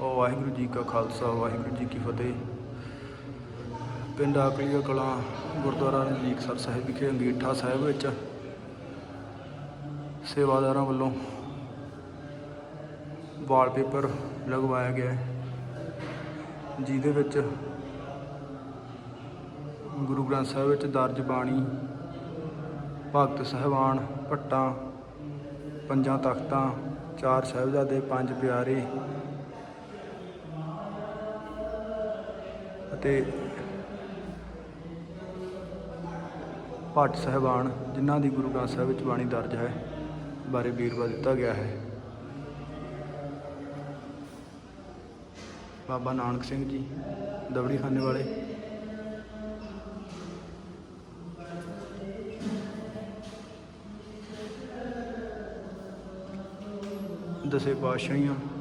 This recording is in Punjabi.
ਵਾਹਿਗੁਰੂ ਜੀ ਕਾ ਖਾਲਸਾ, ਵਾਹਿਗੁਰੂ ਜੀ ਕੀ ਫਤਿਹ। ਪਿੰਡ ਆਕਲੀਆ ਕਲਾਂ, ਗੁਰਦੁਆਰਾ ਰਣਜੀਤਸਰ ਸਾਹਿਬ ਵਿਖੇ ਅੰਗੀਠਾ ਸਾਹਿਬ ਵਿੱਚ ਸੇਵਾਦਾਰਾਂ ਵੱਲੋਂ ਵਾਲਪੇਪਰ ਲਗਵਾਇਆ ਗਿਆ ਜਿਹਦੇ ਵਿੱਚ ਗੁਰੂ ਗ੍ਰੰਥ ਸਾਹਿਬ ਵਿੱਚ ਦਰਜ ਬਾਣੀ, ਭਗਤ ਸਹਿਬਾਨ, ਭੱਟਾਂ, ਪੰਜਾਂ ਤਖਤਾਂ, ਚਾਰ ਸਾਹਿਬਜ਼ਾਦੇ, ਪੰਜ ਪਿਆਰੇ ਅਤੇ ਭੱਟ ਸਹਿਬਾਨ, ਜਿਨ੍ਹਾਂ ਦੀ ਗੁਰੂ ਗ੍ਰੰਥ ਸਾਹਿਬ ਵਿੱਚ ਬਾਣੀ ਦਰਜ ਹੈ, ਬਾਰੇ ਵੇਰਵਾ ਦਿੱਤਾ ਗਿਆ ਹੈ। ਬਾਬਾ ਨਾਨਕ ਸਿੰਘ ਜੀ, ਦਵੜੀ ਖਾਨੇ ਵਾਲੇ। ਦਸੇ ਪਾਤਸ਼ਾਹੀਆਂ।